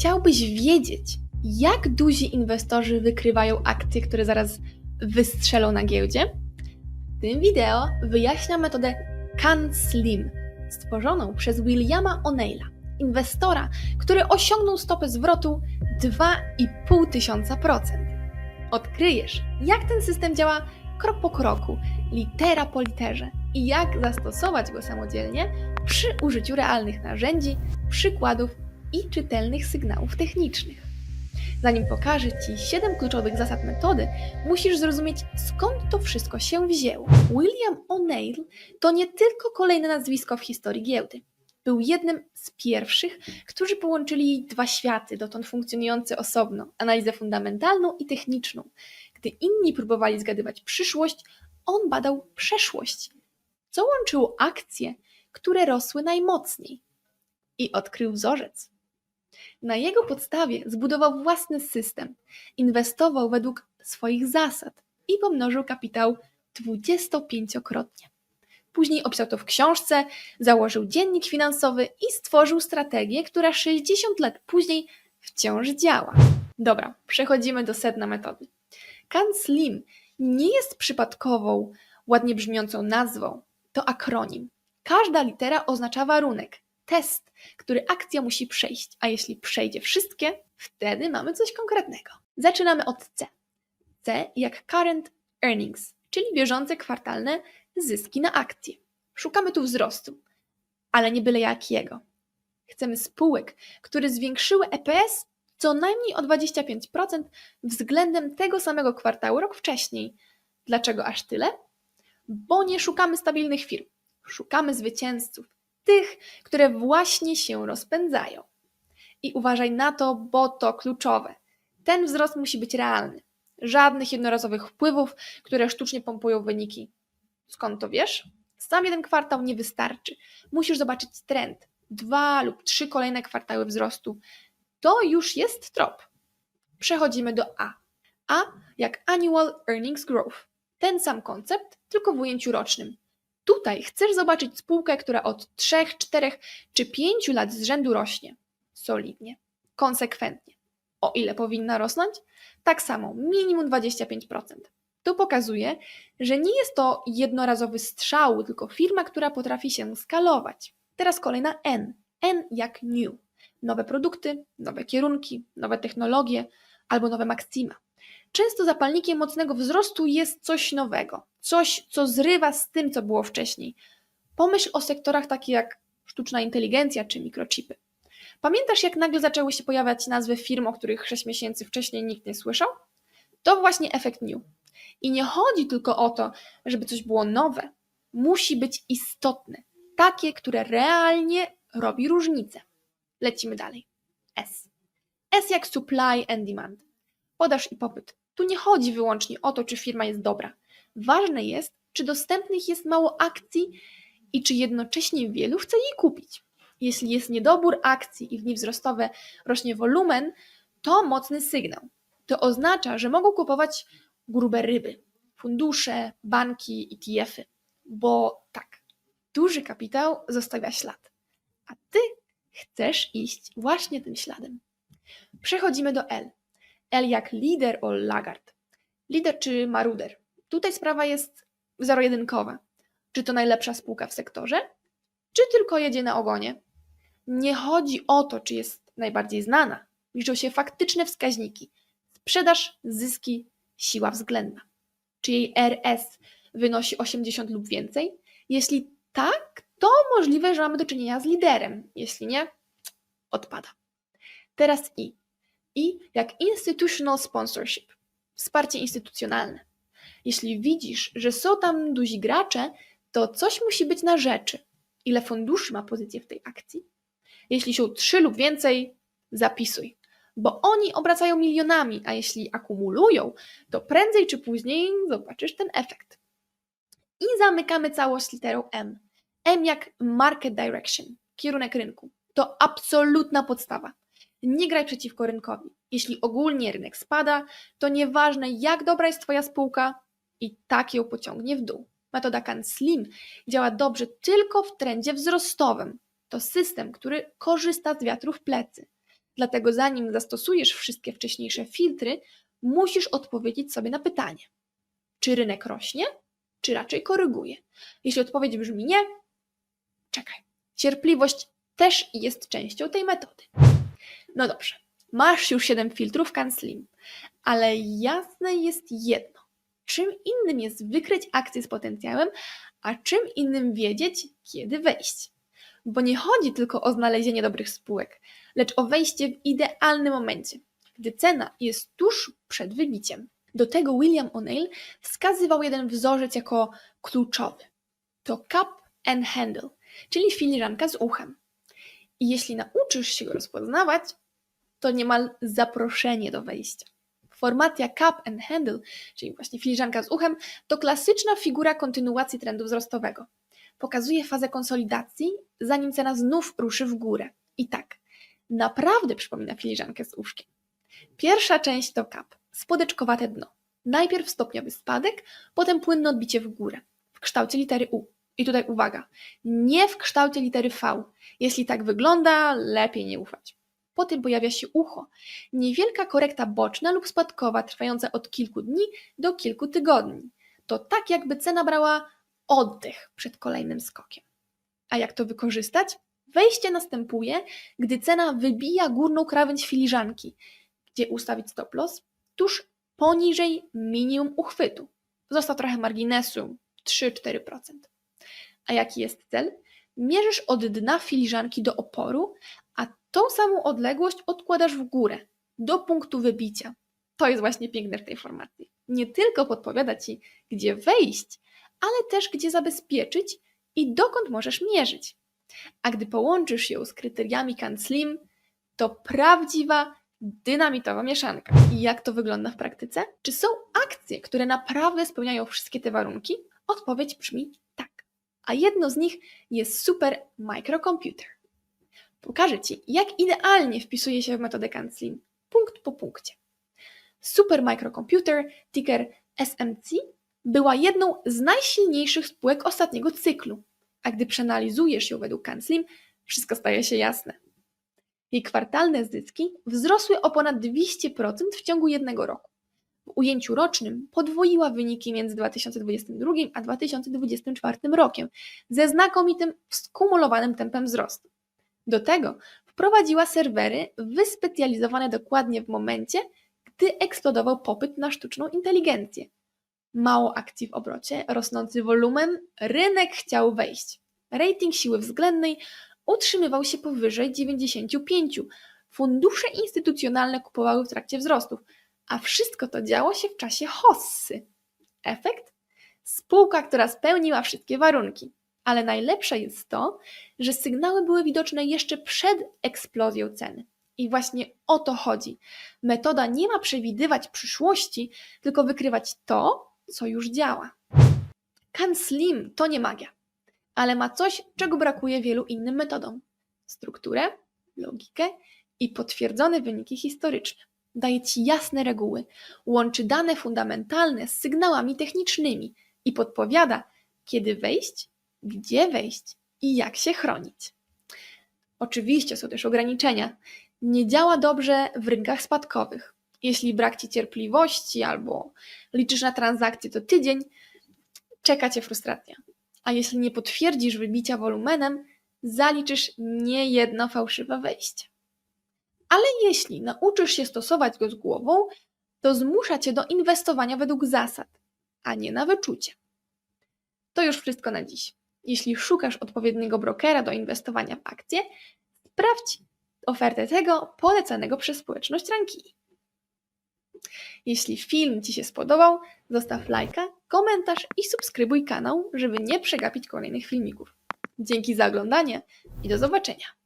Chciałbyś wiedzieć, jak duzi inwestorzy wykrywają akcje, które zaraz wystrzelą na giełdzie? W tym wideo wyjaśniam metodę CanSlim, stworzoną przez Williama O'Neilla, inwestora, który osiągnął stopę zwrotu 2,5 tysiąca procent. Odkryjesz, jak ten system działa krok po kroku, litera po literze i jak zastosować go samodzielnie przy użyciu realnych narzędzi, przykładów i czytelnych sygnałów technicznych. Zanim pokażę Ci 7 kluczowych zasad metody, musisz zrozumieć skąd to wszystko się wzięło. William O'Neill to nie tylko kolejne nazwisko w historii giełdy. Był jednym z pierwszych, którzy połączyli dwa światy, dotąd funkcjonujące osobno analizę fundamentalną i techniczną. Gdy inni próbowali zgadywać przyszłość, on badał przeszłość, co łączyło akcje, które rosły najmocniej i odkrył wzorzec. Na jego podstawie zbudował własny system, inwestował według swoich zasad i pomnożył kapitał 25-krotnie. Później opisał to w książce, założył dziennik finansowy i stworzył strategię, która 60 lat później wciąż działa. Dobra, przechodzimy do sedna metody. CanSlim nie jest przypadkową, ładnie brzmiącą nazwą. To akronim. Każda litera oznacza warunek, test, który akcja musi przejść, a jeśli przejdzie wszystkie, wtedy mamy coś konkretnego. Zaczynamy od C. C jak current earnings, czyli bieżące kwartalne zyski na akcje. Szukamy tu wzrostu, ale nie byle jakiego. Chcemy spółek, które zwiększyły EPS co najmniej o 25% względem tego samego kwartału rok wcześniej. Dlaczego aż tyle? Bo nie szukamy stabilnych firm, szukamy zwycięzców, tych, które właśnie się rozpędzają. I uważaj na to, bo to kluczowe. Ten wzrost musi być realny. Żadnych jednorazowych wpływów, które sztucznie pompują wyniki. Skąd to wiesz? Sam jeden kwartał nie wystarczy. Musisz zobaczyć trend. Dwa lub trzy kolejne kwartały wzrostu. To już jest trop. Przechodzimy do A. A jak Annual Earnings Growth. Ten sam koncept, tylko w ujęciu rocznym. Tutaj chcesz zobaczyć spółkę, która od 3, 4 czy 5 lat z rzędu rośnie. Solidnie, konsekwentnie. O ile powinna rosnąć? Tak samo, minimum 25%. To pokazuje, że nie jest to jednorazowy strzał, tylko firma, która potrafi się skalować. Teraz kolejna N. N jak new. Nowe produkty, nowe kierunki, nowe technologie albo nowe maksima. Często zapalnikiem mocnego wzrostu jest coś nowego, coś, co zrywa z tym, co było wcześniej. Pomyśl o sektorach takich jak sztuczna inteligencja czy mikrochipy. Pamiętasz, jak nagle zaczęły się pojawiać nazwy firm, o których 6 miesięcy wcześniej nikt nie słyszał? To właśnie efekt new. I nie chodzi tylko o to, żeby coś było nowe. Musi być istotne, takie, które realnie robi różnicę. Lecimy dalej. S. S jak supply and demand. Podaż i popyt. Tu nie chodzi wyłącznie o to, czy firma jest dobra. Ważne jest, czy dostępnych jest mało akcji i czy jednocześnie wielu chce jej kupić. Jeśli jest niedobór akcji i w dni wzrostowe rośnie wolumen, to mocny sygnał. To oznacza, że mogą kupować grube ryby, fundusze, banki, ETF-y, bo tak, duży kapitał zostawia ślad, a ty chcesz iść właśnie tym śladem. Przechodzimy do L. L jak lider o lagard. Lider czy maruder? Tutaj sprawa jest zero-jedynkowa. Czy to najlepsza spółka w sektorze, czy tylko jedzie na ogonie? Nie chodzi o to, czy jest najbardziej znana. Liczą się faktyczne wskaźniki. Sprzedaż, zyski, siła względna. Czy jej RS wynosi 80 lub więcej? Jeśli tak, to możliwe, że mamy do czynienia z liderem. Jeśli nie, odpada. Teraz I. I jak institutional sponsorship, wsparcie instytucjonalne. Jeśli widzisz, że są tam duzi gracze, to coś musi być na rzeczy. Ile funduszy ma pozycję w tej akcji? Jeśli są trzy lub więcej, zapisuj, bo oni obracają milionami, a jeśli akumulują, to prędzej czy później zobaczysz ten efekt. I zamykamy całość literą M. M jak market direction, kierunek rynku. To absolutna podstawa. Nie graj przeciwko rynkowi. Jeśli ogólnie rynek spada, to nieważne jak dobra jest Twoja spółka, i tak ją pociągnie w dół. Metoda CanSlim działa dobrze tylko w trendzie wzrostowym. To system, który korzysta z wiatru w plecy. Dlatego zanim zastosujesz wszystkie wcześniejsze filtry, musisz odpowiedzieć sobie na pytanie: czy rynek rośnie, czy raczej koryguje? Jeśli odpowiedź brzmi nie, czekaj. Cierpliwość też jest częścią tej metody. No dobrze, masz już 7 filtrów CanSlim, ale jasne jest jedno. Czym innym jest wykryć akcję z potencjałem, a czym innym wiedzieć, kiedy wejść. Bo nie chodzi tylko o znalezienie dobrych spółek, lecz o wejście w idealnym momencie, gdy cena jest tuż przed wybiciem. Do tego William O'Neill wskazywał jeden wzorzec jako kluczowy. To cup and handle, czyli filiżanka z uchem. I jeśli nauczysz się go rozpoznawać, to niemal zaproszenie do wejścia. Formacja cup and handle, czyli właśnie filiżanka z uchem, to klasyczna figura kontynuacji trendu wzrostowego. Pokazuje fazę konsolidacji, zanim cena znów ruszy w górę. I tak, naprawdę przypomina filiżankę z uszkiem. Pierwsza część to cup, spodeczkowate dno. Najpierw stopniowy spadek, potem płynne odbicie w górę, w kształcie litery U. I tutaj uwaga, nie w kształcie litery V. Jeśli tak wygląda, lepiej nie ufać. Potem pojawia się ucho, niewielka korekta boczna lub spadkowa, trwająca od kilku dni do kilku tygodni. To tak, jakby cena brała oddech przed kolejnym skokiem. A jak to wykorzystać? Wejście następuje, gdy cena wybija górną krawędź filiżanki, gdzie ustawić stop loss tuż poniżej minimum uchwytu. Został trochę marginesu 3-4%. A jaki jest cel? Mierzysz od dna filiżanki do oporu, tą samą odległość odkładasz w górę, do punktu wybicia. To jest właśnie piękne w tej formacji. Nie tylko podpowiada ci, gdzie wejść, ale też gdzie zabezpieczyć i dokąd możesz mierzyć. A gdy połączysz ją z kryteriami CanSlim, to prawdziwa, dynamitowa mieszanka. I jak to wygląda w praktyce? Czy są akcje, które naprawdę spełniają wszystkie te warunki? Odpowiedź brzmi tak. A jedno z nich jest Super Microcomputer. Pokażę Ci, jak idealnie wpisuje się w metodę CanSlim, punkt po punkcie. Super Microcomputer, ticker SMC, była jedną z najsilniejszych spółek ostatniego cyklu, a gdy przeanalizujesz ją według CanSlim, wszystko staje się jasne. Jej kwartalne zyski wzrosły o ponad 200% w ciągu jednego roku. W ujęciu rocznym podwoiła wyniki między 2022 a 2024 rokiem ze znakomitym, skumulowanym tempem wzrostu. Do tego wprowadziła serwery wyspecjalizowane dokładnie w momencie, gdy eksplodował popyt na sztuczną inteligencję. Mało akcji w obrocie, rosnący wolumen, rynek chciał wejść. Rating siły względnej utrzymywał się powyżej 95. Fundusze instytucjonalne kupowały w trakcie wzrostów, a wszystko to działo się w czasie hossy. Efekt? Spółka, która spełniła wszystkie warunki. Ale najlepsze jest to, że sygnały były widoczne jeszcze przed eksplozją ceny. I właśnie o to chodzi. Metoda nie ma przewidywać przyszłości, tylko wykrywać to, co już działa. CanSlim to nie magia, ale ma coś, czego brakuje wielu innym metodom: strukturę, logikę i potwierdzone wyniki historyczne. Daje ci jasne reguły, łączy dane fundamentalne z sygnałami technicznymi i podpowiada, kiedy wejść, gdzie wejść i jak się chronić. Oczywiście są też ograniczenia. Nie działa dobrze w rynkach spadkowych. Jeśli brak ci cierpliwości albo liczysz na transakcję to tydzień, czeka cię frustracja. A jeśli nie potwierdzisz wybicia wolumenem, zaliczysz niejedno fałszywe wejście. Ale jeśli nauczysz się stosować go z głową, to zmusza cię do inwestowania według zasad, a nie na wyczucie. To już wszystko na dziś. Jeśli szukasz odpowiedniego brokera do inwestowania w akcje, sprawdź ofertę tego polecanego przez społeczność Rankini. Jeśli film Ci się spodobał, zostaw lajka, komentarz i subskrybuj kanał, żeby nie przegapić kolejnych filmików. Dzięki za oglądanie i do zobaczenia.